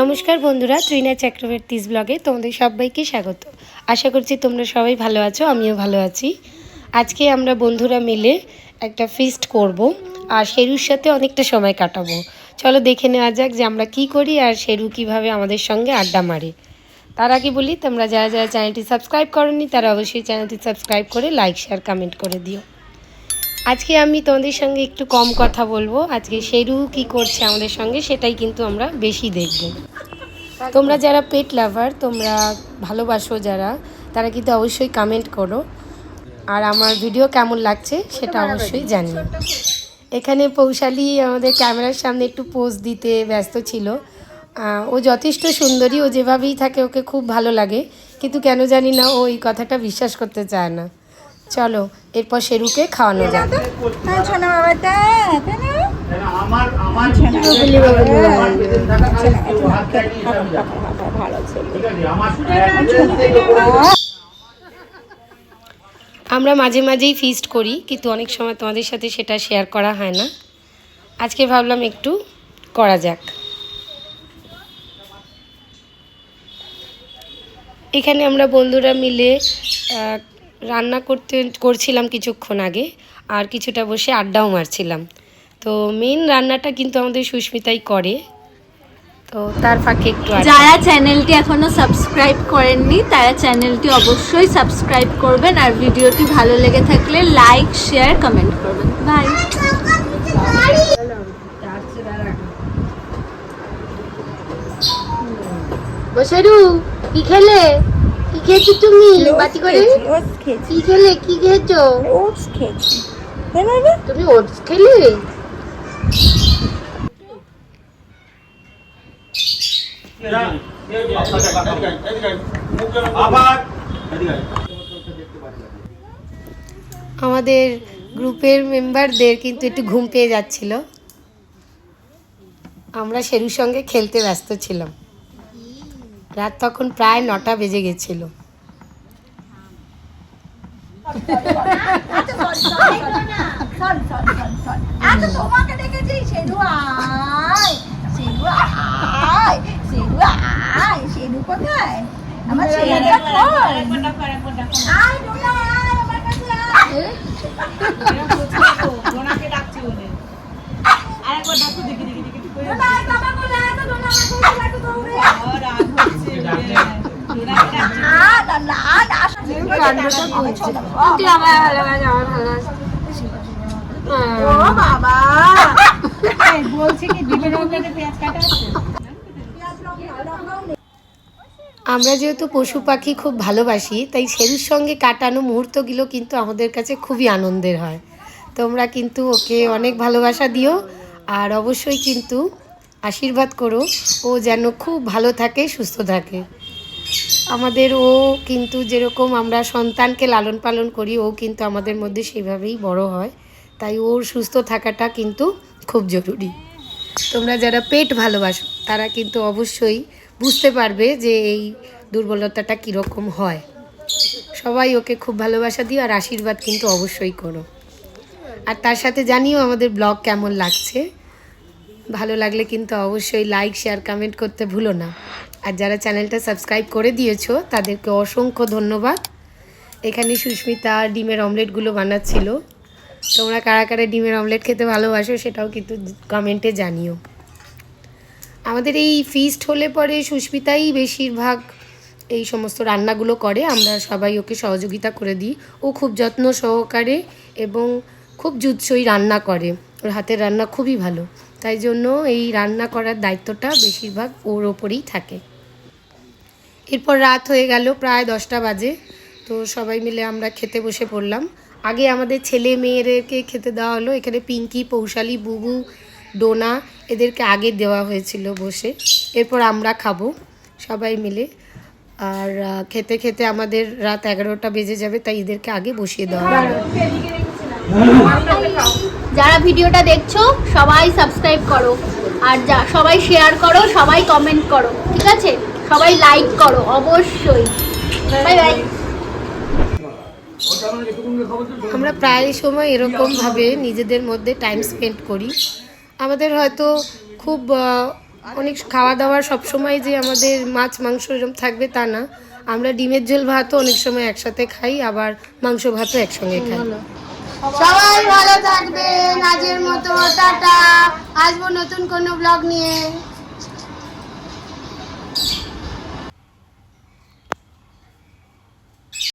নমস্কার বন্ধুরা, ত্রিনা চক্রবর্তীস ব্লগে তোমাদের সবাইকে স্বাগত। আশা করছি তোমরা সবাই ভালো আছো, আমিও ভালো আছি। আজকে আমরা বন্ধুরা মিলে একটা ফিস্ট করব, আর শেরুর সাথে অনেকটা সময় কাটাবো। চলো দেখে নেওয়া যাক যে আমরা কি করি আর শেরু কীভাবে আমাদের সঙ্গে আড্ডা মারে। তার আগে বলি, তোমরা যারা যারা চ্যানেলটি সাবস্ক্রাইব করনি, তারা অবশ্যই চ্যানেলটি সাবস্ক্রাইব করে লাইক শেয়ার কমেন্ট করে দিও। আজকে আমি তোমাদের সঙ্গে একটু কম কথা বলব। আজকে শেরু কি করছে আমাদের সঙ্গে, সেটাই কিন্তু আমরা বেশি দেখব। তোমরা যারা পেট লাভার তোমরা ভালোবাসো যারা, তারা কিন্তু অবশ্যই কমেন্ট করো। আর আমার ভিডিও কেমন লাগছে, সেটা অবশ্যই জানিও। এখানে পৌশালী আমাদের ক্যামেরার সামনে একটু পোজ দিতে ব্যস্ত ছিল। ও যথেষ্ট সুন্দরী, ও যেভাবেই থাকে, ওকে খুব ভালো লাগে। কিন্তু কেন জানি না ও এই কথাটা বিশ্বাস করতে চায় না। চলো, এরপর শেরুকে খাওয়ানো যাক। আমার মাঝে মাঝেই ফিস্ট করি, কিন্তু অনেক সময় তোমাদের সাথে সেটা শেয়ার করা হয় না। আজকে ভাবলাম একটু করা যাক। এখানে আমরা বন্ধুরা মিলে রান্না করতে, করছিলাম কিছুক্ষণ আগে, আর কিছুটা বসে আড্ডাও মারছিলাম। তো মেন রান্নাটা কিন্তু আমাদের সুস্মিতাই করে। তো তার ফাঁকে একটু যারা চ্যানেলটি এখনও সাবস্ক্রাইব করেননি, তারা চ্যানেলটি অবশ্যই সাবস্ক্রাইব করবেন আর ভিডিওটি ভালো লেগে থাকলে লাইক শেয়ার কমেন্ট করবেন। বাই বসারু, কি খেলে? খেয়েছো তুমি? বাতি করে? ওটস খেয়েছি। কি খেলে? কি খেয়েছো? ওটস খেয়েছি। তাই না তুমি ওটস খেলে? আমাদের গ্রুপের মেম্বারদের কিন্তু একটু ঘুম পেয়ে যাচ্ছিল। আমরা সেরুর সঙ্গে খেলতে ব্যস্ত ছিলাম। রাত তখন প্রায় নটা বেজে গেছিল আচ্ছা কান্ডটা করছে ও বাবা! বলছি কি বিভিন্ন পেঁয়াজ কাটা আছে? পেঁয়াজ লঙ্কা লঙ্কাও নেই আমরা যেহেতু পশু পাখি খুব ভালোবাসি তাই শেরুর সঙ্গে কাটানো মুহূর্তগুলো কিন্তু আমাদের কাছে খুবই আনন্দের হয়। তোমরা কিন্তু ওকে অনেক ভালোবাসা দিও আর অবশ্যই কিন্তু আশীর্বাদ করো। ও যেন খুব ভালো থাকে সুস্থ থাকে। আমাদের ও কিন্তু যেরকম আমরা সন্তানকে লালন পালন করি, ও কিন্তু আমাদের মধ্যে সেভাবেই বড় হয়। তাই ওর সুস্থ থাকাটা কিন্তু খুব জরুরি। তোমরা যারা পেট ভালোবাসো, তারা কিন্তু অবশ্যই বুঝতে পারবে যে এই দুর্বলতাটা কীরকম হয়। সবাই ওকে খুব ভালোবাসা দিও আর আশীর্বাদ কিন্তু অবশ্যই করো। আর তার সাথে জানিও আমাদের ব্লগ কেমন লাগছে। ভালো লাগলে কিন্তু অবশ্যই লাইক শেয়ার কমেন্ট করতে ভুলো না। আর যারা চ্যানেলটা সাবস্ক্রাইব করে দিয়েছ, তাদেরকে অসংখ্য ধন্যবাদ। এখানে সুস্মিতা ডিমের অমলেটগুলো বানাচ্ছিল। তোমরা কারা কারা ডিমের অমলেট খেতে ভালোবাসো, সেটাও কিন্তু কমেন্টে জানিও। আমাদের এই ফিস্ট হলে পরে সুস্মিতাই বেশিরভাগ এই সমস্ত রান্নাগুলো করে। আমরা সবাই ওকে সহযোগিতা করে দিই। ও খুব যত্ন সহকারে এবং খুব জুৎসই রান্না করে। ওর হাতের রান্না খুবই ভালো। তাই জন্য এই রান্না করার দায়িত্বটা বেশিরভাগ ওর ওপরেই থাকে। এরপর রাত হয়ে গেল, প্রায় দশটা বাজে। তো সবাই মিলে আমরা খেতে বসে পড়লাম। আগে আমাদের ছেলে মেয়েদেরকে খেতে দেওয়া হলো। এখানে পিঙ্কি, পৌশালী, বুবু, ডোনা এদেরকে আগে দেওয়া হয়েছিল বসে। এরপর আমরা খাব সবাই মিলে। আর খেতে খেতে আমাদের রাত এগারোটা বেজে যাবে, তাই এদেরকে আগে বসিয়ে দেওয়া হলো। যারা ভিডিওটা দেখছ সবাই সাবস্ক্রাইব করো। আর যা সবাই শেয়ার করো সবাই কমেন্ট করো ঠিক আছে? সবাই লাইক করো অবশ্যই। বাই বাই আমরা প্রায় সময় এরকমভাবে নিজেদের মধ্যে টাইম স্পেন্ড করি। আমাদের হয়তো খুব অনেক খাওয়া দাওয়া সব সময় যে আমাদের মাছ মাংস এরকম থাকবে তা না। আমরা ডিমের ঝোল ভাতও অনেক সময় একসাথে খাই আবার মাংস ভাতও একসঙ্গে খাই। সবাই ভালো থাকবেন। আজের মতো টাটা। আসব নতুন কোনো ব্লগ নিয়ে।